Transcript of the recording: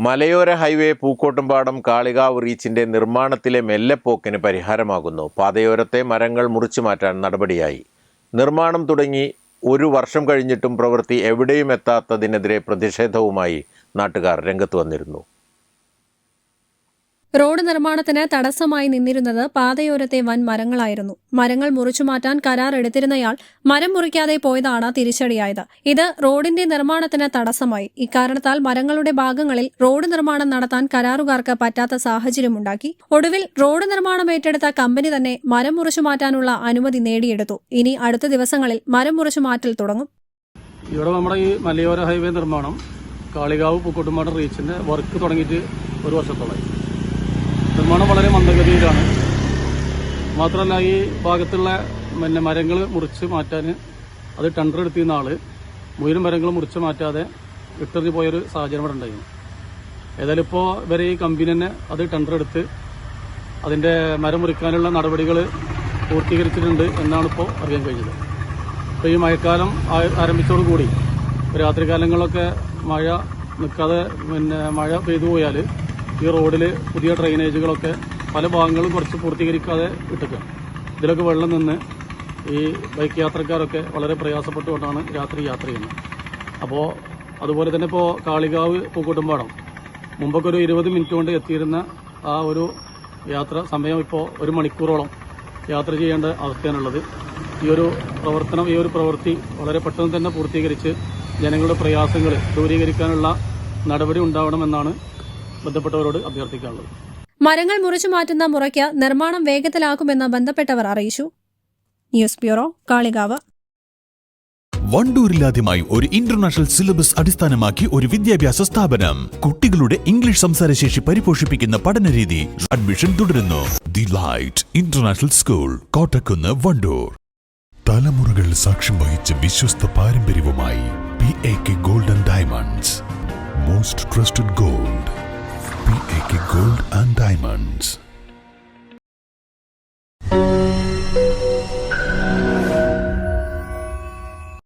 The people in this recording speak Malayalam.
മലയോര ഹൈവേ പൂക്കോട്ടുംപാടം കാളികാവ് റീച്ചിന്റെ നിർമ്മാണത്തിലെ മെല്ലെപ്പോക്കിന് പരിഹാരമാകുന്നു. പാതയോരത്തെ മരങ്ങൾ മുറിച്ചു മാറ്റാൻ നടപടിയായി. നിർമ്മാണം തുടങ്ങി ഒരു വർഷം കഴിഞ്ഞിട്ടും പ്രവൃത്തി എവിടെയും എത്താത്തതിനെതിരെ പ്രതിഷേധവുമായി നാട്ടുകാർ രംഗത്ത് വന്നിരുന്നു. റോഡ് നിർമ്മാണത്തിന് തടസ്സമായി നിന്നിരുന്നത് പാതയോരത്തെ വൻ മരങ്ങളായിരുന്നു. മരങ്ങൾ മുറിച്ചു മാറ്റാൻ കരാർ എടുത്തിരുന്നയാൾ മരം മുറിക്കാതെ പോയതാണ് തിരിച്ചടിയായത്. ഇത് റോഡിന്റെ നിർമ്മാണത്തിന് തടസ്സമായി. ഇക്കാരണത്താൽ മരങ്ങളുടെ ഭാഗങ്ങളിൽ റോഡ് നിർമ്മാണം നടത്താൻ കരാറുകാർക്ക് പറ്റാത്ത സാഹചര്യമുണ്ടാക്കി. ഒടുവിൽ റോഡ് നിർമ്മാണം ഏറ്റെടുത്ത കമ്പനി തന്നെ മരം മുറിച്ചു മാറ്റാനുള്ള അനുമതി നേടിയെടുത്തു. ഇനി അടുത്ത ദിവസങ്ങളിൽ മരം മുറിച്ചു മാറ്റൽ തുടങ്ങും. ഇവിടെ നമ്മുടെ ഈ മലയോര ഹൈവേ നിർമ്മാണം കാളികാവ് പൂക്കോട്ടുമാട് റീച്ചിന്റെ വർക്ക് തുടങ്ങിയിട്ട് ഒരു വർഷത്തോളമായി. നിർമ്മാണം വളരെ മന്ദഗതിയിലാണ്. മാത്രമല്ല ഈ ഭാഗത്തുള്ള പിന്നെ മരങ്ങൾ മുറിച്ച് മാറ്റാൻ അത് ടെൻഡർ എടുത്തിരുന്ന ആൾ മുഴുവൻ മരങ്ങൾ മുറിച്ച് മാറ്റാതെ ഇട്ടെറിഞ്ഞ് പോയൊരു സാഹചര്യം ഇവിടെ ഉണ്ടായിരുന്നു. ഏതായാലും ഇപ്പോൾ ഇവരെ ഈ കമ്പനി തന്നെ അത് ടെൻഡർ എടുത്ത് അതിന്റെ മരം മുറിക്കാനുള്ള നടപടികൾ പൂർത്തീകരിച്ചിട്ടുണ്ട് എന്നാണ് ഇപ്പോൾ അറിയാൻ കഴിഞ്ഞത്. ഇപ്പോൾ ഈ മഴക്കാലം ആരംഭിച്ചതോടുകൂടി രാത്രികാലങ്ങളിലൊക്കെ മഴ നിൽക്കാതെ പിന്നെ മഴ പെയ്തു പോയാൽ ഈ റോഡിൽ പുതിയ ഡ്രെയിനേജുകളൊക്കെ പല ഭാഗങ്ങളും കുറച്ച് പൂർത്തീകരിക്കാതെ ഇട്ടിക്കുക ഇതിലൊക്കെ വെള്ളം നിന്ന് ഈ ബൈക്ക് യാത്രക്കാരൊക്കെ വളരെ പ്രയാസപ്പെട്ടുകൊണ്ടാണ് രാത്രി യാത്ര ചെയ്യുന്നത്. അപ്പോൾ അതുപോലെ തന്നെ ഇപ്പോൾ കാളികാവ് പൂക്കോട്ടുംപാടം. മുമ്പൊക്കെ ഒരു ഇരുപത് മിനിറ്റ് കൊണ്ട് എത്തിയിരുന്ന ആ ഒരു യാത്ര സമയം ഇപ്പോൾ ഒരു മണിക്കൂറോളം യാത്ര ചെയ്യേണ്ട അവസ്ഥയാണുള്ളത്. ഈ ഒരു പ്രവർത്തനം ഈ ഒരു പ്രവൃത്തി വളരെ പെട്ടെന്ന് തന്നെ പൂർത്തീകരിച്ച് ജനങ്ങളുടെ പ്രയാസങ്ങൾ ദൂരീകരിക്കാനുള്ള നടപടി ഉണ്ടാവണമെന്നാണ് ബന്ധപ്പെട്ടവരോട് അഭ്യർത്ഥിക്കാനുള്ളത്. മരങ്ങൾ മുറിച്ചു മാറ്റുന്ന മുറയ്ക്ക് നിർമ്മാണം വേഗത്തിലാക്കുമെന്ന് ബന്ധപ്പെട്ടവർ അറിയിച്ചു. News bureau Kalikavu. വണ്ടൂരിലാദ്യമായി ഒരു ഇന്റർനാഷണൽ സിലബസ് അടിസ്ഥാനമാക്കി ഒരു വിദ്യാഭ്യാസ സ്ഥാപനം. കുട്ടികളുടെ ഇംഗ്ലീഷ് സംസാരശേഷി പരിപോഷിപ്പിക്കുന്ന പഠനരീതി അഡ്മിഷൻ തുടരുന്നു. The light international school Kottakkunnu Wandoor. തലമുറകൾ സാക്ഷ്യം വഹിച്ച വിശ്വസ്ത പാരമ്പര്യവുമായി P A K golden diamonds most trusted gold P A K gold and diamonds